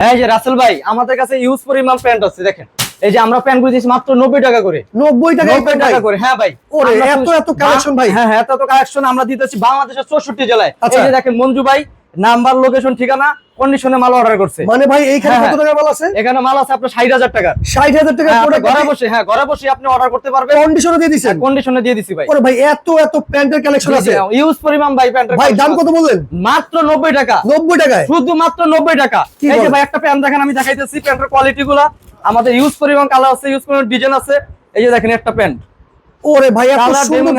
এই যে রাসেল ভাই আমাদের কাছে ইউজ পরিমাণ প্যান্ট আছে দেখেন। এই যে আমরা প্যান্টগুলো মাত্র নব্বই টাকা করে। নব্বই টাকা নব্বই টাকা করে হ্যাঁ ভাই। ওরে, এত এত কালেকশন ভাই। হ্যাঁ হ্যাঁ এত এত কালেকশন আমরা দিতেছি বাংলাদেশের চৌষট্টি জেলায়। আচ্ছা। এই যে দেখেন মঞ্জু ভাই নাম্বার লোকেশন ঠিকানা কন্ডিশনে মাল অর্ডার করছে। মানে ভাই এইখানে হ্যাঁ, কত টাকা মাল আছে? এখানে মাল আছে আপনার ষাট হাজার টাকা ষাট হাজার টাকা হ্যাঁ, আপনি প্রোডাক্ট ঘরে বসে হ্যাঁ ঘরে বসে আপনি অর্ডার করতে পারবেন। কন্ডিশনে দিয়ে দিচ্ছেন কন্ডিশনে দিয়ে দিছি ভাই। ওরে ভাই এত এত প্যান্টের কালেকশন আছে। ইউজ পরিমাণ ভাই প্যান্টের ভাই দাম কত বললেন? মাত্র নব্বই টাকা। নব্বই টাকায়? শুধু মাত্র নব্বই টাকা। কি এই যে ভাই একটা প্যান্ট দেখেন আমি দেখাইতেছি প্যান্টের কোয়ালিটি গুলা। আমাদের ইউজ পরিমাণ কালার আছে ইউজ পরিমাণ ডিজাইন আছে। এই যে দেখেন একটা প্যান্ট। ওরে ভাই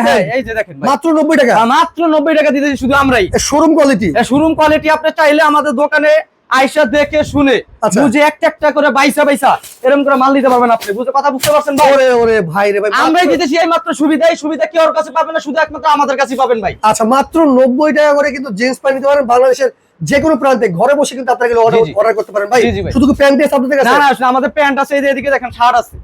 হ্যাঁ এই যে দেখেন মাত্র নব্বই টাকা? মাত্র নব্বই টাকা দিতেছি শুধু আমরাই। শোরুম কোয়ালিটি শোরুম কোয়ালিটি আপনি চাইলে আমাদের দোকানে আইসা দেখে শুনে। বুঝে একটা একটা করে বাইসা বাইসা এরকম করে মাল দিতে পারবেন আপনি। বুঝে কথা বুঝতে পারছেন ভাই? ওরে ওরে ভাই রে ভাই আমরাই দিতেছি এই মাত্র সুবিধা সুবিধা কি ওর কাছে পাবেন না? শুধু একমাত্র আমাদের কাছে পাবেন ভাই। আচ্ছা মাত্র নব্বই টাকা করে কিন্তু জিন্স প্যান্ট নিতে পারেন বাংলাদেশের যে কোনো প্রান্তে। ঘরে বসে কিন্তু আপনারা। অর্ডার করতে পারেন ভাই। শুধু প্যান্ট দিয়ে আপনাদের না কাছে? না আসলে আমাদের প্যান্ট আছে এই এদিকে দেখেন শার্ট আছে।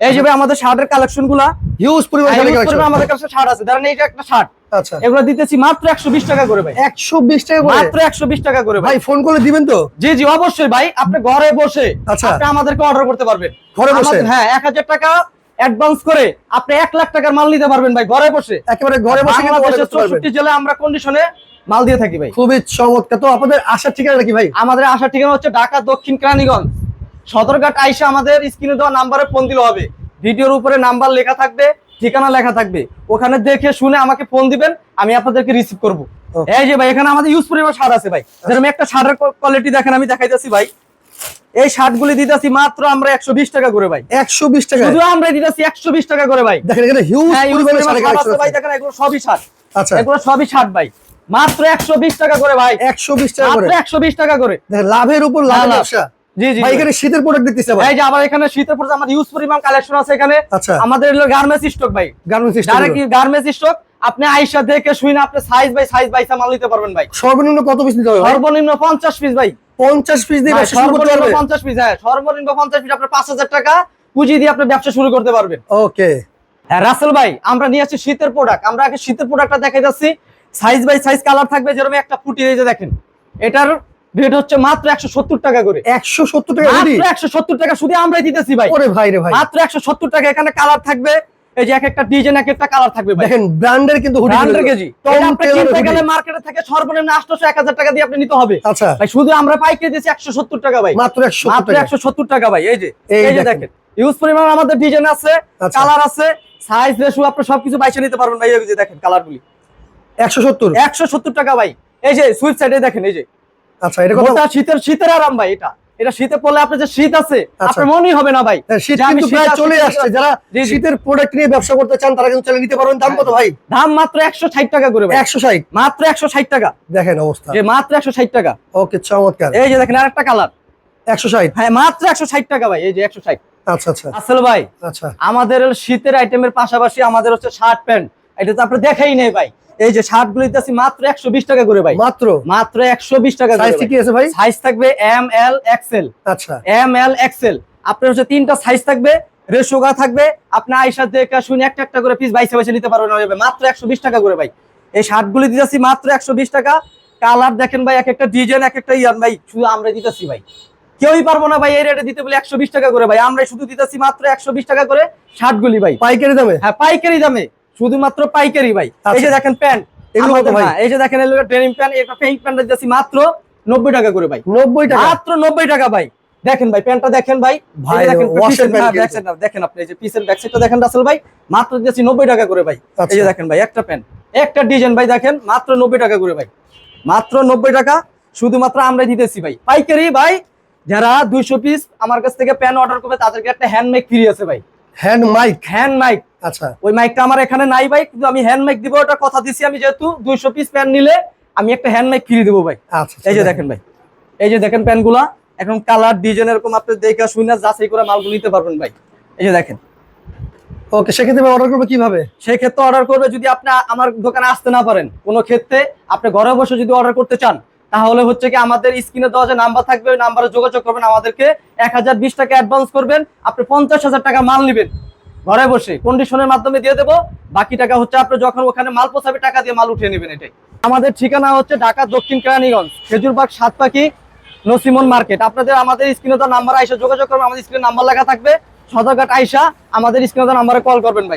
এই যে ভাই আমাদের শার্টের কালেকশনগুলা হিউজ পরিমাণ use collection। পরিমাণ আমাদের কাছে শার্ট আছে। ধরেন এইটা একটা শার্ট আচ্ছা। এগুলো দিতেছি মাত্র একশো বিশ টাকা করে ভাই। একশো বিশ টাকা করে? মাত্র একশো বিশ টাকা করে ভাই। ভাই ফোন করে দিবেন তো? জি জি অবশ্যই ভাই। আপনি ঘরে বসে আচ্ছা। আপনি আমাদেরকে অর্ডার করতে পারবেন। ঘরে বসে? হ্যাঁ এক হাজার টাকা অ্যাডভান্স করে আপনি এক লাখ টাকার মাল নিতে পারবেন ভাই ঘরে বসে। একেবারে ঘরে বসে বাংলাদেশের জেলায় আমরা কন্ডিশনে মাল দিয়ে থাকি ভাই। খুবই চমৎকার। তো আপনাদের আসার ঠিকানা কি ভাই? আমাদের আসার ঠিকানা হচ্ছে ঢাকা দক্ষিণ কেরানীগঞ্জ। সদরঘাট আইসা আমাদের স্ক্রিনে দেওয়া নাম্বারে ফোন দিলে হবে। ভিডিওর উপরে নাম্বার লেখা থাকবে ঠিকানা লেখা থাকবে। ওখানে দেখে শুনে আমাকে ফোন দিবেন আমি আপনাদেরকে রিসিভ করব। এই যে ভাই এখানে আমাদের ইউজ পরিমাণ শার্ট আছে ভাই। যেরকম একটা শার্টের কোয়ালিটি দেখেন আমি দেখাইতেছি ভাই। এই শার্ট গুলি দিতেছি মাত্র আমরা একশো বিশ টাকা করে ভাই। একশো বিশ টাকা শুধু আমরা দিতেছি একশো বিশ টাকা করে ভাই। দেখেন এখানে হিউজ হ্যাঁ দেখেন এগুলো সবই শার্ট আচ্ছা। এগুলো সবই শার্ট ভাই। মাত্র একশো বিশ টাকা করে ভাই। একশো বিশ টাকা একশো বিশ টাকা করে। লাভের উপর লাভ। লাভ। জি জি ভাই জি। এখানে শীতের প্রোডাক্ট দেখতেছে ভাই যে আবার এখানে শীতের পরে আমাদের ইউজ পরিমাণ কালেকশন আছে এখানে। আমাদের গার্মেন্টস স্টক ভাই। গার্মেন্টস ডাইরেক্ট গার্মেন্টস স্টক আপনি আইসা দেখে শুনে আপনি সাইজ বাই সাইজ বাইসা মাল নিতে পারবেন ভাই। সর্বনিম্ন কত পিস নিতে হবে সর্বনিম্ন পঞ্চাশ পিস ভাই। পঞ্চাশ পিস দিয়ে ব্যবসা শুরু করতে সর্বনিম্ন পারবে? পঞ্চাশ পিস হ্যাঁ সর্বনিম্ন পিস টাকা পুঁজি দিয়ে আপনি ব্যবসা শুরু করতে পারবেন। ওকে হ্যাঁ রাসেল ভাই আমরা নিয়ে আসছি শীতের প্রোডাক্ট আমরা আগে শীতের প্রোডাক্টটা দেখাই যাচ্ছি। সাইজ বাই সাইজ কালার থাকবে যেরকম একটা ফুটি এই যে দেখেন। এটার রেট হচ্ছে মাত্র একশো সত্তর টাকা করে। একশো সত্তর টাকা মাত্র একশো সত্তর টাকা শুধু আমরাই দিতেছি ভাই। ওরে ভাই রে ভাই। মাত্র একশো সত্তর টাকা এখানে কালার থাকবে। এই যে এক একটা ডিজাইন এক একটা কালার থাকবে দেখেন ব্র্যান্ডের কিন্তু ব্র্যান্ডের কেজি। আপনি কিনতে গেলে মার্কেটে থেকে সর্বনিম্ন টাকা দিয়ে আপনি নিতে হবে। আচ্ছা। ভাই শুধু আমরা পাইকে দিয়েছি একশো সত্তর টাকা ভাই। মাত্র টাকা। ভাই এই যে। এই যে দেখেন। ইউজ পরিমাণ আমাদের ডিজাইন আছে আচ্ছা। কালার আছে সাইজ রেশু আপনি সবকিছু বাইসে নিতে পারবেন ভাই এই যে দেখেন কালারগুলি সত্তর। একশো সত্তর টাকা ভাই। এই যে সুইট সাইডে দেখেন এই যে। আচ্ছা এটা কত শীতের শীতের আরাম ভাই এটা। এটা শীতে পড়লে আপনার যে শীত আছে আচ্ছা। আপনার মনেই হবে না ভাই। হ্যাঁ, শীত কিন্তু প্রায় চলে আসছে। আসছে। যারা জি, জি। শীতের প্রোডাক্ট নিয়ে ব্যবসা করতে চান তারা কিন্তু চাইলে নিতে পারবেন। দাম কত ভাই? দাম মাত্র একশো ষাট টাকা করে ভাই। মাত্র দেখেন অবস্থা। মাত্র টাকা। ওকে চমৎকার। এই যে দেখেন আরেকটা কালার একশো ষাট? হ্যাঁ মাত্র একশো ষাট টাকা ভাই এই যে একশো ষাট। আচ্ছা আচ্ছা। আসল ভাই আচ্ছা। আমাদের শীতের আইটেমের পাশাপাশি আমাদের হচ্ছে শার্ট প্যান্ট এটা তো আপনি দেখাই নেই ভাই। এই যে শার্টগুলো দিতেছি মাত্র একশো বিশ টাকা করে ভাই। মাত্র? মাত্র একশো বিশ টাকা সাইজ কি আছে ভাই? সাইজ থাকবে এম এল এক্সেল আচ্ছা। এম এল এক্সেল আপনার হচ্ছে তিনটা সাইজ থাকবে রেশোগা থাকবে। আপনি আইসার দেখে শুনে একটা একটা করে পিস বাইসে বাইসে নিতে পারবেন মাত্র একশো বিশ টাকা করে ভাই। এই শার্ট গুলি দিতেছি মাত্র একশো বিশ টাকা। কালার দেখেন ভাই এক একটা ডিজাইন এক একটা ইয়ার ভাই। শুধু আমরা দিতেছি ভাই। কেউই পারব না ভাই এই রেটে দিতে বলে একশো বিশ টাকা করে ভাই। আমরা শুধু দিতেছি মাত্র একশো বিশ টাকা করে শার্ট গুলি ভাই। পাইকারি দামে? হ্যাঁ পাইকারি দামে। শুধুমাত্র পাইকারি ভাই। এই যে আচ্ছা। দেখেন প্যান্ট এগুলো কত ভাই? এই যে দেখেন ডেনিম প্যান্ট এটা পেইন্ট প্যান্ট দিতেছি মাত্র নব্বই টাকা করে ভাই। নব্বই টাকা? মাত্র নব্বই টাকা ভাই। দেখেন ভাই প্যান্টটা দেখেন ভাই। ভাই, দেখেন side না, দেখেন আপনি এই যে পিসের ব্যাক সাইডটা দেখেন রাসেল ভাই মাত্র দিয়েছি নব্বই টাকা করে ভাই। এই আচ্ছা। যে দেখেন ভাই একটা প্যান্ট একটা ডিজাইন ভাই দেখেন মাত্র নব্বই টাকা করে ভাই। মাত্র নব্বই টাকা শুধুমাত্র আমরা দিতেছি ভাই। পাইকারি ভাই যারা দুইশো পিস আমার কাছ থেকে প্যান্ট অর্ডার করবে তাদেরকে একটা হ্যান্ড মাইক ফ্রি আছে ভাই। হ্যান্ড মাইক হ্যান্ড মাইক আচ্ছা। ওই মাইকটা আমার এখানে নাই ভাই কিন্তু আমি হ্যান্ড মাইক দিব ওটা কথা দিছি আমি যেহেতু। দুইশো পিস প্যান্ট নিলে আমি একটা হ্যান্ড মাইক ফ্রি দেবো ভাই। আচ্ছা এই যে দেখেন ভাই। এই যে দেখেন প্যান্টগুলা এখন কালার ডিজাইন এরকম আপনি দেখে শুনে যাচাই করে মালগুলো নিতে পারবেন ভাই। এই যে দেখেন। ওকে সেক্ষেত্রে অর্ডার করব কীভাবে? সেই ক্ষেত্রে অর্ডার করবে যদি আপনি আমার দোকানে আসতে না পারেন। কোনো ক্ষেত্রে আপনি ঘরে বসে যদি অর্ডার করতে চান তাহলে হচ্ছে কি আমাদের স্ক্রিনে দেওয়া যে নাম্বার থাকবে ওই নাম্বারে যোগাযোগ করবেন আমাদেরকে। এক হাজার বিশ টাকা অ্যাডভান্স করবেন আপনি পঞ্চাশ হাজার টাকা মাল নেবেন। ঘরে বসে কন্ডিশনের মাধ্যমে দিয়ে দেবো। বাকি টাকা হচ্ছে আপনি যখন ওখানে মাল পৌঁছাবে টাকা দিয়ে মাল উঠিয়ে নেবেন এটাই। আমাদের ঠিকানা হচ্ছে ঢাকা দক্ষিণ কেরানীগঞ্জ, খেজুরবাগ সাত পাখি নসিমন মার্কেট। আপনাদের আমাদের স্ক্রিনে তো নাম্বার আইসা যোগাযোগ করবেন। আমাদের স্ক্রিনে নাম্বার লেখা থাকবে। সদরঘাট আইসা আমাদের স্ক্রিনে নাম্বারে কল করবেন ভাই।